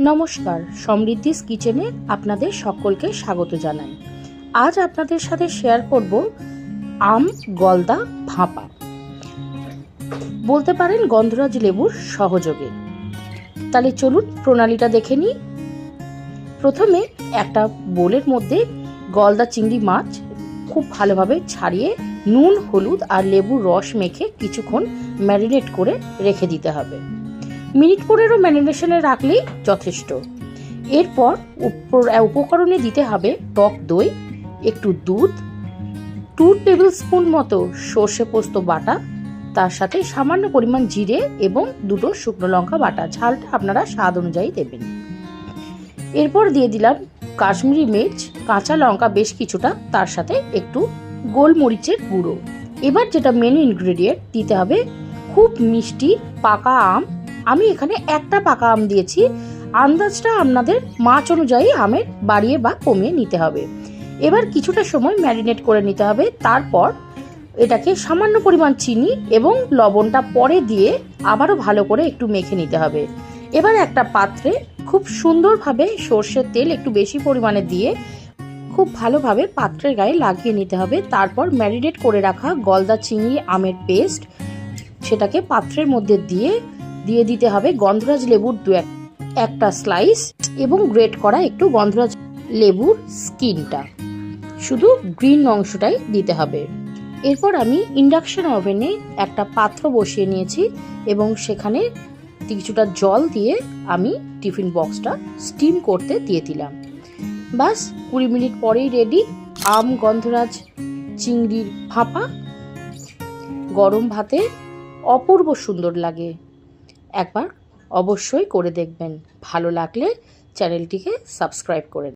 নমস্কার, সমৃদ্ধিস কিচেনে আপনাদের সকলকে স্বাগত জানাই। আজ আপনাদের সাথে শেয়ার করব আম, গলদা, ভাপা। বলতে পারেন গন্ধরাজ লেবুর সহযোগে। তাহলে চলুন প্রণালীটা দেখে নিই। প্রথমে একটা বোলের মধ্যে গলদা চিংড়ি মাছ খুব ভালোভাবে ছাড়িয়ে নুন, হলুদ আর লেবুর রস মেখে কিছুক্ষণ ম্যারিনেট করে রেখে দিতে হবে। মিনিট পনেরো ম্যারিনেশনে রাখলেই যথেষ্ট। এরপর উপ- উপকরণে দিতে হবে টক দই, একটু দুধ, টু টেবিল স্পুন মতো সর্ষে পোস্ত বাটা, তার সাথে সামান্য পরিমাণ জিরে এবং দুটো শুকনো লঙ্কা বাটা। ঝালটা আপনারা স্বাদ অনুযায়ী দেবেন। এরপর দিয়ে দিলাম কাশ্মীরি মির্চ, কাঁচা লঙ্কা বেশ কিছুটা, তার সাথে একটু গোলমরিচের গুঁড়ো। এবার যেটা মেন ইনগ্রেডিয়েন্ট দিতে হবে, খুব মিষ্টি পাকা আম আমি এখানে একটা পাকা আম দিয়েছি। আন্দাজটা আপনাদের মাছ অনুযায়ী আমের বাড়িয়ে বা কমিয়ে নিতে হবে। এবার কিছুটা সময় ম্যারিনেট করে নিতে হবে। তারপর এটাকে সামান্য পরিমাণ চিনি এবং লবণটা পরে দিয়ে আবারও ভালো করে একটু মেখে নিতে হবে। এবার একটা পাত্রে খুব সুন্দরভাবে সর্ষের তেল একটু বেশি পরিমাণে দিয়ে খুব ভালোভাবে পাত্রের গায়ে লাগিয়ে নিতে হবে। তারপর ম্যারিনেট করে রাখা গলদা চিংড়ি আমের পেস্ট সেটাকে পাত্রের মধ্যে দিয়ে দিয়ে দিতে হবে গন্ধরাজ লেবুর দু এক- একটা স্লাইস এবং গ্রেট করা একটু গন্ধরাজ লেবুর স্কিনটা শুধু গ্রিন অংশটাই দিতে হবে। এরপর আমি ইন্ডাকশন ওভেনে একটা পাত্র বসিয়ে নিয়েছি এবং সেখানে কিছুটা জল দিয়ে আমি টিফিন বক্সটা স্টিম করতে দিয়ে দিলাম। বাস কুড়ি মিনিট পরেই রেডি আম, গন্ধরাজ, চিংড়ির ভাপা। গরম ভাতে অপূর্ব সুন্দর লাগে। একবার অবশ্যই করে দেখবেন। ভালো লাগলে চ্যানেলটিকে সাবস্ক্রাইব করে